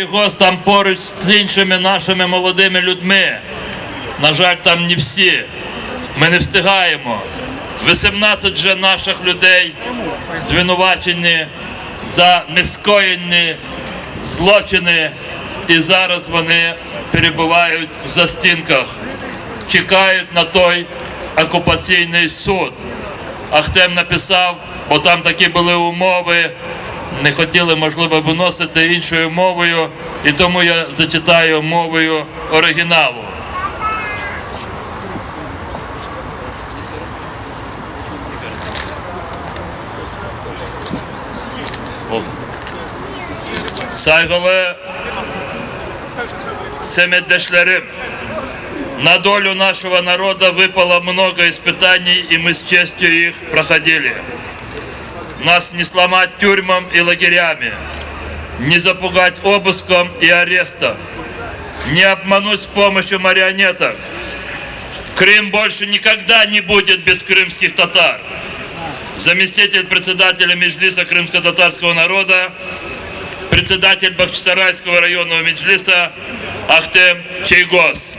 Його там поруч з іншими нашими молодими людьми. На жаль, там не всі. Ми не встигаємо. 18 вже наших людей звинувачені за нескоєнні злочини, і зараз вони перебувають в застінках, чекають на той окупаційний суд. Ахтем написав, бо там такі були умови, не хотіли, можливо, виносити іншою мовою, і тому я зачитаю мовою оригіналу. Oldu. Saygılı семидешlerim, на долю нашего народа выпало много испытаний, и мы с честью их проходили. Нас не сломать тюрьмам и лагерями, не запугать обыском и арестом, не обмануть с помощью марионеток. Крым больше никогда не будет без крымских татар. Заместитель председателя Меджлиса крымско-татарского народа, председатель Бахчисарайского районного Меджлиса Ахтем Чайгос.